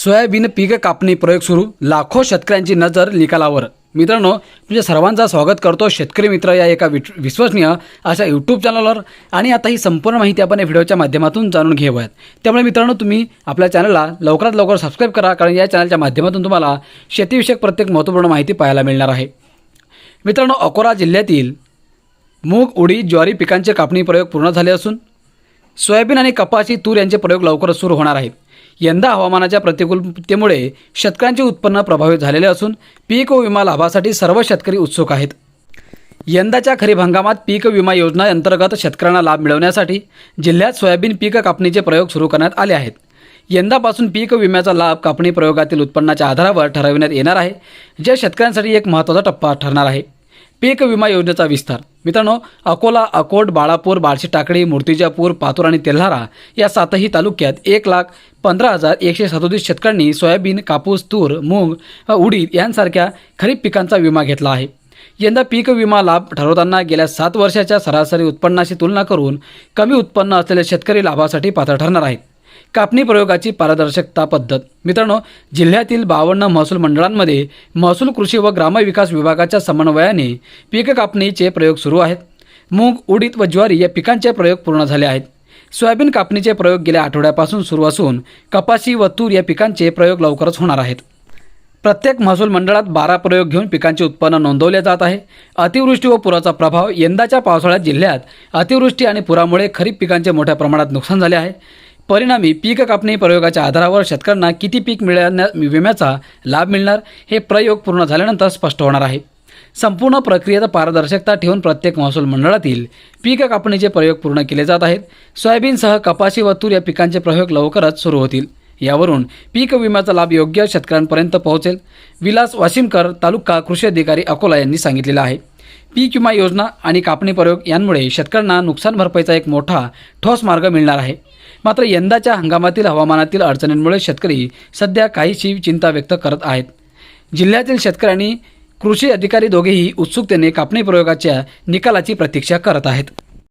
Soybean पीक कापणी प्रयोग सुरू. लाखो शेतकऱ्यांची नजर निकालावर. मित्रांनो तुमच्या सर्वांचा स्वागत करतो शेतकरी मित्र या एका विट विश्वसनीय अशा यूट्यूब चॅनलवर आणि आता ही संपूर्ण माहिती आपण या व्हिडिओच्या माध्यमातून जाणून घेऊयात त्यामुळे मित्रांनो तुम्ही आपल्या चॅनलला लवकरात लवकर सबस्क्राईब करा कारण या चॅनलच्या माध्यमातून तुम्हाला शेतीविषयक प्रत्येक महत्त्वपूर्ण माहिती पाहायला मिळणार आहे. मित्रांनो अकोला जिल्ह्यातील मूग उडीद ज्वारी पिकांचे कापणी प्रयोग पूर्ण झाले असून सोयाबीन आणि कपाशी तूर यांचे प्रयोग लवकरच सुरू होणार आहेत. यंदा हवामानाच्या प्रतिकूलतेमुळे शेतकऱ्यांचे उत्पन्न प्रभावित झालेले असून पीक विमा लाभासाठी सर्व शेतकरी उत्सुक आहेत. यंदाच्या खरीप हंगामात पीक विमा योजना अंतर्गत शेतकऱ्यांना लाभ मिळवण्यासाठी जिल्ह्यात सोयाबीन पीक कापणीचे प्रयोग सुरू करण्यात आले आहेत. यंदापासून पीक विम्याचा लाभ कापणी प्रयोगातील उत्पन्नाच्या आधारावर ठरविण्यात येणार आहे जे शेतकऱ्यांसाठी एक महत्त्वाचा टप्पा ठरणार आहे. पीक विमा योजनेचा विस्तार. मित्रांनो अकोला अकोट बाळापूर बार्शी टाकळी मूर्तिजापूर पातूर आणि तेल्हारा या सातही तालुक्यात एक लाख पंधरा हजार एकशे सदोतीस शेतकऱ्यांनी सोयाबीन कापूस तूर मूग व उडीद यांसारख्या खरीप पिकांचा विमा घेतला आहे. यंदा पीक विमा लाभ ठरवताना गेल्या सात वर्षाच्या सरासरी उत्पन्नाशी तुलना करून कमी उत्पन्न असलेले शेतकरी लाभासाठी पात्र ठरणार आहेत. कापणी प्रयोगाची पारदर्शकता पद्धत. मित्रांनो जिल्ह्यातील बावन्न महसूल मंडळांमध्ये महसूल कृषी व ग्रामविकास विभागाच्या समन्वयाने पीक कापणीचे प्रयोग सुरू आहेत. मूग उडीद व ज्वारी या पिकांचे प्रयोग पूर्ण झाले आहेत. सोयाबीन कापणीचे प्रयोग गेल्या आठवड्यापासून सुरू असून कपाशी व तूर या पिकांचे प्रयोग लवकरच होणार आहेत. प्रत्येक महसूल मंडळात बारा प्रयोग घेऊन पिकांचे उत्पन्न नोंदवले जात आहे. अतिवृष्टी व पुराचा प्रभाव यंदाच्या पावसाळ्यात जिल्ह्यात अतिवृष्टी आणि पुरामुळे खरीप पिकांचे मोठ्या प्रमाणात नुकसान झाले आहे. परिणामी पीक कापणी प्रयोगाच्या आधारावर शेतकऱ्यांना किती पीक मिळण्या विम्याचा लाभ मिळणार हे प्रयोग पूर्ण झाल्यानंतर स्पष्ट होणार आहे. संपूर्ण प्रक्रियेत पारदर्शकता ठेवून प्रत्येक महसूल मंडळातील पीक कापणीचे प्रयोग पूर्ण केले जात आहेत. सोयाबीनसह कपाशी व तूर या पिकांचे प्रयोग लवकरच सुरू होतील. यावरून पीक विम्याचा लाभ योग्य शेतकऱ्यांपर्यंत पोहोचेल. विलास वाशिमकर तालुका कृषी अधिकारी अकोला यांनी सांगितलेलं आहे. पीक विमा योजना आणि कापणी प्रयोग यांमुळे शेतकऱ्यांना नुकसान भरपाईचा एक मोठा ठोस मार्ग मिळणार आहे. मात्र यंदाच्या हंगामातील हवामानातील अडचणींमुळे शेतकरी सध्या काहीशी चिंता व्यक्त करत आहेत. जिल्ह्यातील शेतकऱ्यांनी कृषी अधिकारी दोघेही उत्सुकतेने कापणी प्रयोगाच्या निकालाची प्रतीक्षा करत आहेत.